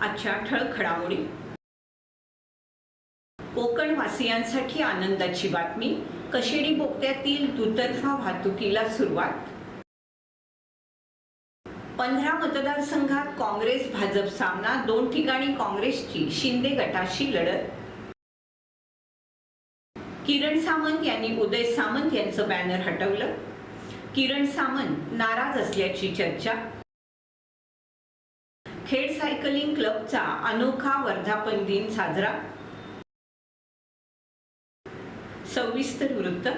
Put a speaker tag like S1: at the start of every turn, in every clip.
S1: आजच्या ठळक घडामोडी. कोकण वासियांसाठी आनंदाची बातमी. कशेडी बोगद्यातील दुतर्फा वाहतुकीला सुरुवात. पंधरा मतदारसंघात काँग्रेस भाजप सामना. दोन ठिकाणी काँग्रेसची शिंदे गटाशी लढत. किरण सामंत यांनी उदय सामंत यांचं बॅनर हटवलं. किरण सामंत नाराज असल्याची चर्चा. खेड सायकलिंग क्लबचा अनोखा वर्धापन दिन साजरा. सविस्तर वृत्त.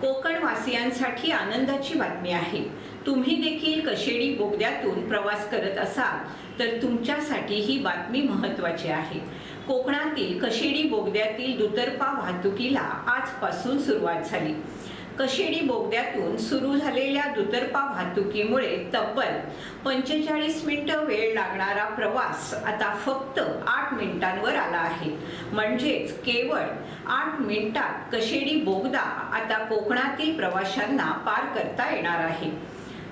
S1: कोकणवासियांसाठी आनंदाची बातमी आहे. तुम्ही देखील कशेडी बोगद्यातून प्रवास करत असाल तर तुमच्यासाठी ही बातमी महत्त्वाची आहे. कोकणातील कशेडी बोगद्यातील दुतर्फा वाहतुकीला आजपासून सुरुवात झाली. कशेडी बोगद्यातून सुरू झालेल्या दुतर्फा वाहतुकीमुळे तब्बल पंचेचाळीस मिनिटं वेळ लागणारा प्रवास आता फक्त आठ मिनिटांवर आला आहे. म्हणजेच केवळ आठ मिनिटात कशेडी बोगदा आता कोकणातील प्रवाशांना पार करता येणार आहे.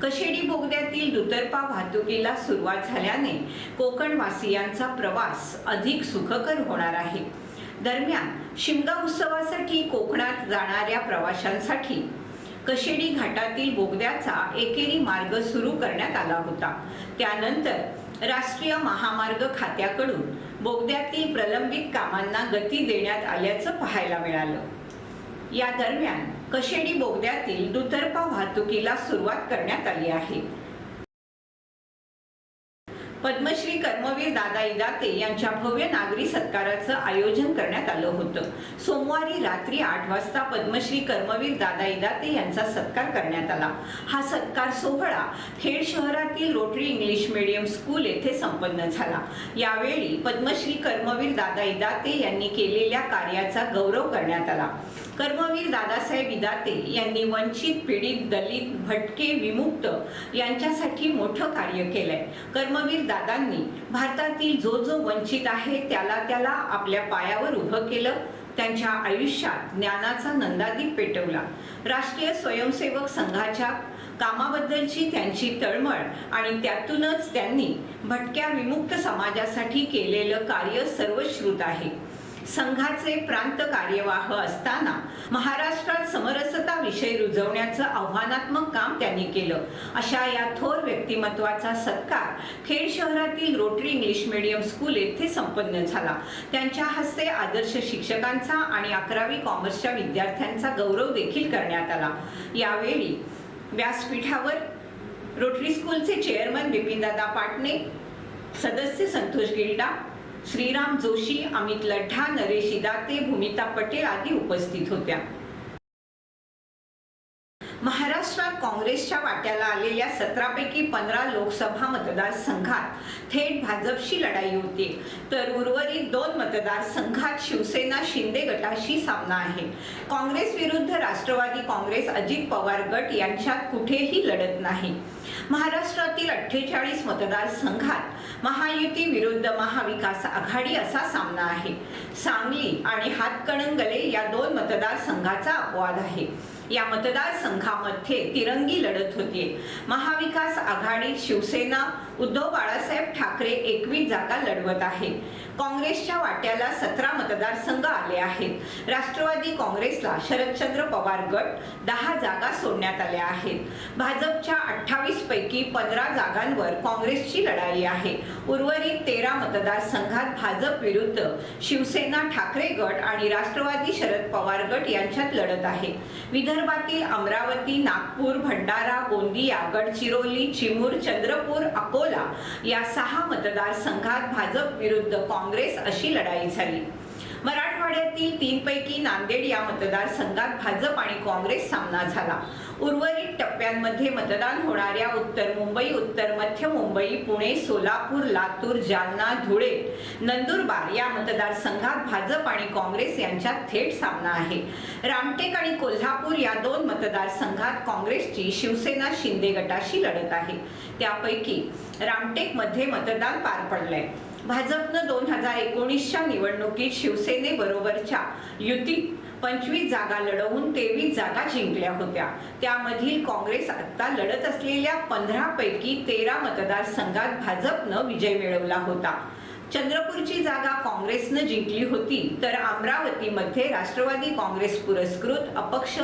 S1: कशेडी बोगद्यातील दुतर्फा वाहतुकीला सुरुवात झाल्याने कोकणवासियांचा प्रवास अधिक सुखकर होणार आहे. दरम्यान शिमगा उत्सवासाठी कोकणात जाणाऱ्या प्रवाशांसाठी कशेडी घाटातील बोगद्याचा एकेरी मार्ग सुरू करण्यात आला होता. त्यानंतर राष्ट्रीय महामार्ग खात्याकडून बोगद्यातील प्रलंबित कामांना गती देण्यात आल्याचं पाहायला मिळालं. या दरम्यान कशेडी बोगद्यातील दुतर्फा वाहतुकीला सुरुवात करण्यात आली आहे. पद्मश्री कर्मवीर दादा इदाते यांच्या भव्य नागरी सत्काराचं आयोजन करण्यात आलं होतं. सोमवारी रात्री आठ वाजता पद्मश्री कर्मवीर दादा इदाते यांचा सत्कार करण्यात आला. हा सत्कार सोहळा खेड शहरातील रोटरी इंग्लिश मीडियम स्कूल येथे संपन्न झाला. यावेळी पद्मश्री कर्मवीर दादा इदाते यांनी केलेल्या कार्याचा गौरव करण्यात आला. कर्मवीर दादासाहेब विदाते यांनी वंचित पीडित दलित भटके विमुक्त यांच्यासाठी मोठं कार्य केलंय. कर्मवीर दादांनी भारतातील जो जो वंचित आहे त्याला त्याला आपल्या पायावर उभं केलं त्यांच्या आयुष्यात ज्ञानाचा नंदादीप पेटवला. राष्ट्रीय स्वयंसेवक संघाच्या कामाबद्दलची त्यांची तळमळ आणि त्यातूनच त्यांनी भटक्या विमुक्त समाजासाठी केलेलं कार्य सर्वश्रुत आहे. संघाचे प्रांत कार्यवाह असताना महाराष्ट्रात समरसता विषय रुजवण्याचं आव्हानात्मक काम त्यांनी केलं. अशा या थोर व्यक्तिमत्वाचा सत्कार खेड शहरातील रोटरी इंग्लिश मीडियम स्कूल येथे संपन्न झाला. त्यांच्या हस्ते आदर्श शिक्षकांचा आणि अकरावी कॉमर्सच्या विद्यार्थ्यांचा गौरव देखील करण्यात आला. यावेळी व्यासपीठावर रोटरी स्कूलचे चेअरमन बिपिनदादा पाटणे सदस्य संतोष गिल्डा श्रीराम जोशी अमित लढ्ढा नरेश इदाते भूमिता पटेल आदी उपस्थित होत्या महाराष्ट्रात काँग्रेसच्या वाट्याला आलेल्या सतरापैकी पंधरा लोकसभा मतदारसंघात थेट भाजपशी लढाई होती. तर उर्वरित दोन मतदारसंघात शिवसेना शिंदे गटाशी सामना आहे. काँग्रेस विरुद्ध राष्ट्रवादी काँग्रेस अजित पवार गट यांच्यात कुठेही लढत नाही. महाराष्ट्रातील अठ्ठेचाळीस मतदारसंघात महायुती विरुद्ध महाविकास आघाडी असा सामना आहे. सांगली आणि हातकणंगले या दोन मतदारसंघाचा अपवाद आहे. या मतदारसंघामध्ये तिरंगी लढत होती. महाविकास आघाडी शिवसेना उद्धव बाळासाहेब ठाकरे एकवीस जागा लढवत आहे. काँग्रेसच्या वाट्याला सतरा मतदारसंघ आले आहेत. राष्ट्रवादी काँग्रेसला शरदचंद्र पवार गट दहा जागा सोडण्यात आल्या आहेत. भाजपच्या अठ्ठावीस पैकी पंधरा जागांवर काँग्रेसची लढाई आहे. उर्वरित तेरा मतदारसंघात भाजप विरुद्ध शिवसेना ठाकरे गट आणि राष्ट्रवादी शरद पवार गट यांच्यात लढत आहे. विधान विदर्भातील अमरावती नागपूर भंडारा गोंदिया गडचिरोली चिमूर चंद्रपूर अकोला या सहा मतदारसंघात भाजप विरुद्ध काँग्रेस अशी लढाई झाली. मराठवाड्यातील तीनपैकी नांदेड या मतदारसंघात भाजप आणि काँग्रेस सामना झाला. उर्वरित टप्प्यांमध्ये मतदान होणाऱ्या उत्तर मुंबई उत्तर मध्य मुंबई पुणे सोलापूर लातूर जालना धुळे नंदुरबार या मतदारसंघात भाजप आणि काँग्रेस यांच्यात थेट सामना आहे. रामटेक आणि कोल्हापूर या दोन मतदारसंघात काँग्रेसची शिवसेना शिंदे गटाशी लढत आहे. त्यापैकी रामटेकमध्ये मतदान पार पडलंय. भाजपनं दोन हजार एकोणीसच्या निवडणुकीत शिवसेनेबरोबरच्या युतीत पंचवीस जागा लढवून तेवीस जागा जिंकल्या होत्या. त्यामधील काँग्रेस आता लढत असलेल्या पंधरा पैकी तेरा मतदारसंघात भाजपनं विजय मिळवला होता. चंद्रपूरची जागा काँग्रेसनं जिंकली होती तर अमरावतीमध्ये राष्ट्रवादी काँग्रेस पुरस्कृत अपक्ष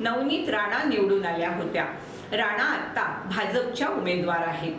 S1: नवनीत राणा निवडून आल्या होत्या. राणा आता भाजपच्या उमेदवार आहेत.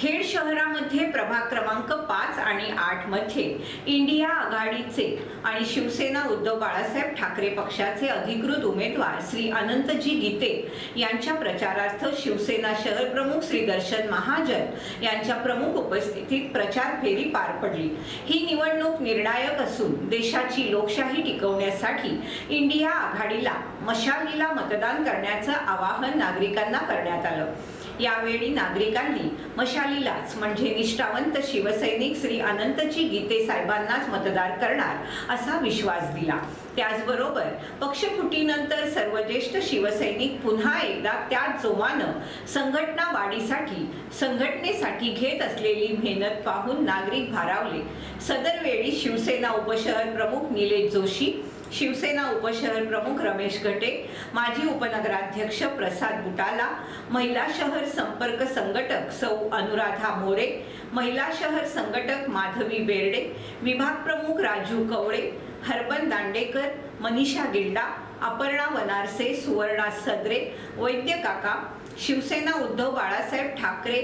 S1: खेड शहरामध्ये प्रभाग क्रमांक पाच आणि आठमध्ये इंडिया आघाडीचे आणि शिवसेना उद्धव बाळासाहेब ठाकरे पक्षाचे अधिकृत उमेदवार श्री अनंतजी गीते यांच्या प्रचारार्थ शिवसेना शहर प्रमुख श्री दर्शन महाजन यांच्या प्रमुख उपस्थितीत प्रचार फेरी पार पडली. ही निवडणूक निर्णायक असून देशाची लोकशाही टिकवण्यासाठी इंडिया आघाडीला मशालीला मतदान करण्याचं आवाहन नागरिकांना करण्यात आलं. यावेळी नागरिकांनी मशालीलाच म्हणजे निष्ठावंत शिवसैनिक श्री अनंतची गीते साहेबांनाच मतदार करणार असा विश्वास दिला. त्याचबरोबर पक्षफुटीनंतर सर्व ज्येष्ठ शिवसैनिक पुन्हा एकदा त्याच जोमानं संघटना वाढीसाठी संघटनेसाठी घेत असलेली मेहनत पाहून नागरिक भारावले. सदरवेळी शिवसेना उपशहर प्रमुख निलेश जोशी शिवसेना उपशहर प्रमुख रमेश गटे माजी उपनगराध्यक्ष प्रसाद बुटाला महिला शहर संपर्क संघटक सौ अनुराधा मोरे महिला शहर संघटक माधवी बेर्डे विभाग प्रमुख राजू कवळे हरबन दांडेकर मनीषा गिल्डा अपर्णा वनारसे सुवर्णा सदरे वैद्य काका शिवसेना उद्धव बाळासाहेब ठाकरे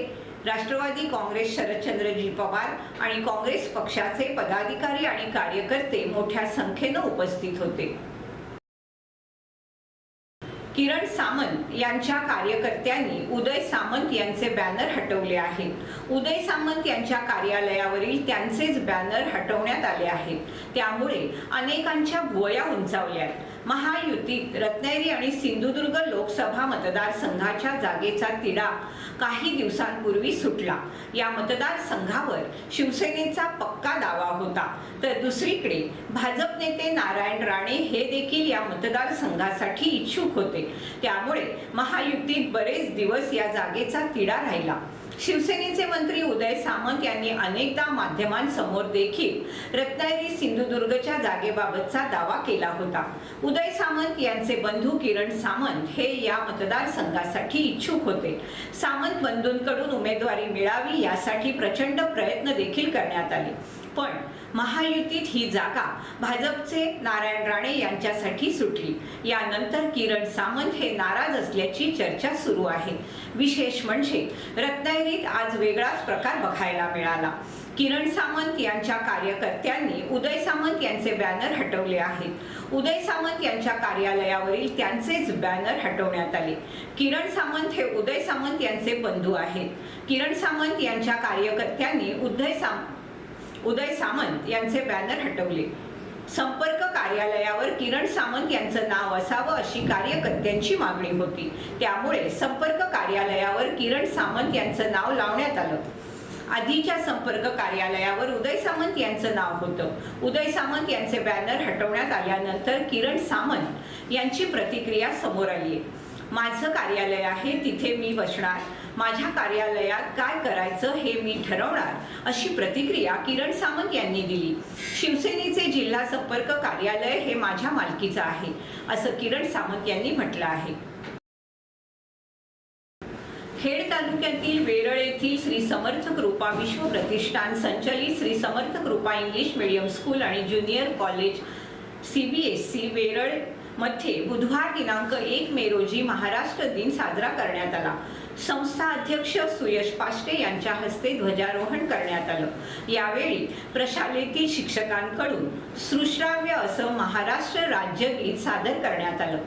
S1: राष्ट्रवादी काँग्रेस शरदचंद्रजी पवार आणि काँग्रेस पक्षाचे पदाधिकारी आणि कार्यकर्ते मोठ्या संख्येनं उपस्थित होते. किरण सामंत यांच्या कार्यकर्त्यांनी उदय सामंत यांचे बॅनर हटवले आहेत. उदय सामंत यांच्या कार्यालयावरील त्यांचेच बॅनर हटवण्यात आले आहेत. त्यामुळे अनेकांच्या भुवया उंचावल्या महायुतीत रत्नागिरी आणि सिंधुदुर्ग लोकसभा मतदारसंघाच्या जागेचा तिढा काही दिवसांपूर्वी सुटला. या मतदारसंघावर शिवसेनेचा पक्का दावा होता. तर दुसरीकडे भाजप नेते नारायण राणे हे देखील या मतदारसंघासाठी इच्छुक होते. त्यामुळे महायुतीत बरेच दिवस या जागेचा तिढा राहिला. शिवसेनेचे मंत्री उदय सामंत यांनी अनेकदा माध्यमांसमोर देखील रत्नागिरी सिंधुदुर्गच्या जागेबाबतचा दावा केला होता. उदय सामंत यांचे बंधू किरण सामंत हे या मतदारसंघासाठी इच्छुक होते. सामंत बंधूंकडून उमेदवारी मिळावी यासाठी प्रचंड प्रयत्न देखील करण्यात आले. पण महायुतीत ही जागा भाजपचे नारायण राणे यांच्यासाठी सुटली. यानंतर किरण सामंत हे नाराज असल्याची चर्चा सुरू आहे. विशेष म्हणजे रत्नागिरीत आज वेगळाच प्रकार बघायला मिळाला. किरण सामंत यांच्या कार्यकर्त्यांनी उदय सामंत यांचे बॅनर हटवले आहेत. उदय सामंत यांच्या कार्यालयावरील त्यांचेच बॅनर हटवण्यात आले. किरण सामंत हे उदय सामंत यांचे बंधू आहेत. किरण सामंत यांच्या कार्यकर्त्यांनी उदय सामंत उदय सामंत यांचे बॅनर हटवले. संपर्क कार्यालयावर किरण सामंत यांचं नाव असावं अशी कार्यकर्त्यांची मागणी होती. त्यामुळे संपर्क कार्यालयावर किरण सामंत यांचं नाव लावण्यात आलं. आधीच्या संपर्क कार्यालयावर उदय सामंत यांचं नाव होतं. उदय सामंत यांचे बॅनर हटवण्यात आल्यानंतर किरण सामंत यांची प्रतिक्रिया समोर आली. माझं कार्यालय आहे तिथे मी बसणार. माझ्या कार्यालयात काय करायचं हे मी ठरवणार अशी प्रतिक्रिया किरण सामंत यांनी दिली. शिवसेनेचे जिल्हा संपर्क कार्यालय हे माझ्या मालकीचं आहे असं किरण सामंत यांनी म्हटलं आहे. खेड तालुक्यातील वेरळ येथील श्री समर्थ कृपा विश्व प्रतिष्ठान संचलित Shri Samarth Krupa English medium school आणि junior college C B S C वेरळमध्ये बुधवार दिनांक एक मे रोजी महाराष्ट्र दिन साजरा करण्यात आला. संस्था अध्यक्ष सुयश पाष्टे यांच्या हस्ते ध्वजारोहण करण्यात आलं. यावेळी प्रशालेतील शिक्षकांकडून सुश्राव्य असं महाराष्ट्र राज्यगीत सादर करण्यात आलं.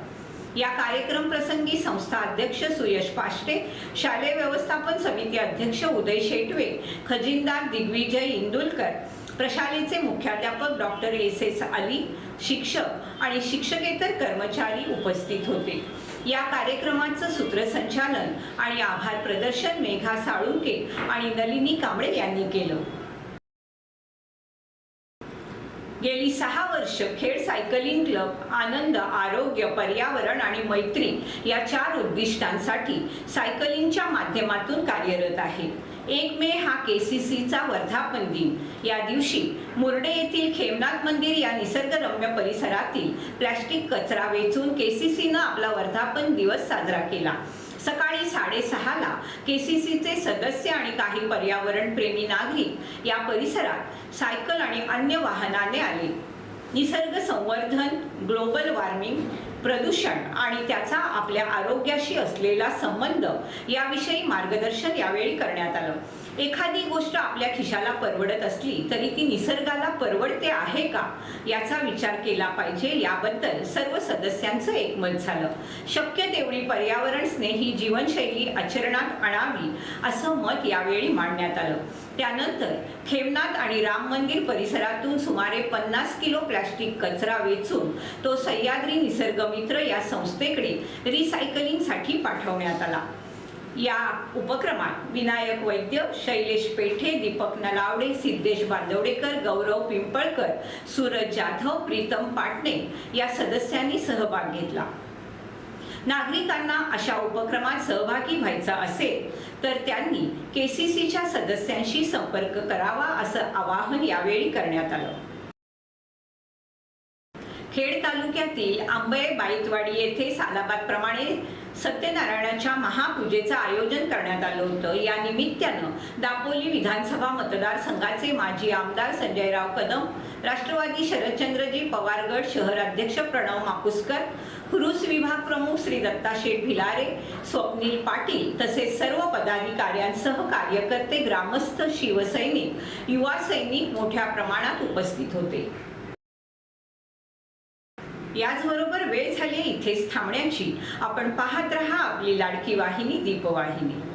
S1: या कार्यक्रम प्रसंगी संस्था अध्यक्ष सुयश पाष्टे शालेय व्यवस्थापन समिती अध्यक्ष उदय शेटवे खजिनदार दिग्विजय इंदुलकर प्रशालेचे मुख्याध्यापक डॉक्टर एस एस अली शिक्षक आणि शिक्षकेतर कर्मचारी उपस्थित होते. या कार्यक्रमाचं सूत्रसंचालन आणि आभार प्रदर्शन मेघा साळुंके आणि नलिनी कांबळे यांनी केलं. गेली सहा वर्ष खेड सायकलिंग क्लब आनंद आरोग्य पर्यावरण आणि मैत्री या चार उद्दिष्टांसाठी सायकलिंगच्या माध्यमातून कार्यरत आहे. एक मे हा के सी सीचा वर्धापन दिन. या दिवशी मुरडे येथील खेमनाथ मंदिर या निसर्गरम्य परिसरातील प्लॅस्टिक कचरा वेचून के सी सीनं आपला वर्धापन दिवस साजरा केला. सकाळी साडेसहाला के सी सीचे सदस्य आणि काही पर्यावरण प्रेमी नागरिक या परिसरात सायकल आणि अन्य वाहनाने आले. निसर्ग संवर्धन ग्लोबल वॉर्मिंग प्रदूषण आणि त्याचा आपल्या आरोग्याशी असलेला संबंध याविषयी मार्गदर्शन यावेळी करण्यात आलं. एखादी गोष्ट आपल्या खिशाला परवडत असली तरी ती निसर्गाला परवडते आहे का? याचा विचार केला पाहिजे. याबद्दल सर्व सदस्यांचं एकमत झालं. शक्य तेवढी पर्यावरण स्नेही जीवनशैली आचरणात आणावी असं मत यावेळी मांडण्यात आलं. त्यानंतर खेमनाथ आणि राम मंदिर परिसरातून सुमारे पन्नास किलो प्लॅस्टिक कचरा वेचून तो सह्याद्री निसर्गमित्र या संस्थेकडे रिसायकलिंगसाठी पाठवण्यात आला. या उपक्रमात विनायक वैद्य शैलेश पेठे दीपक नलावडे सिद्धेश बांदवडेकर गौरव पिंपळकर सूरज जाधव प्रीतम पाटणे या सदस्यांनी सहभाग घेतला. नागरिकांना अशा उपक्रमात सहभागी व्हायचा असेल तर त्यांनी केसीसीच्या सदस्यांशी संपर्क करावा असं आवाहन यावेळी करण्यात आलं. खेड तालुक्यातील आंबे बाईतवाडी येथे सालाबादप्रमाणे सत्यनारायणाच्या महापूजेचं आयोजन करण्यात आलं होतं. या निमित्तानं दापोली विधानसभा मतदारसंघाचे माजी आमदार संजयराव कदम राष्ट्रवादी शरदचंद्रजी पवारगड शहराध्यक्ष प्रणव माकुसकर हुरुस विभाग प्रमुख श्री दत्ता शेठ भिलारे स्वप्नील पाटील तसेच सर्व पदाधिकाऱ्यांसह कार्यकर्ते ग्रामस्थ शिवसैनिक युवा सैनिक मोठ्या प्रमाणात उपस्थित होते. याचबरोबर वेळ झाली इथेच थांबण्याची. आपण पाहत रहा आपली लाडकी वाहिनी दीपवाहिनी.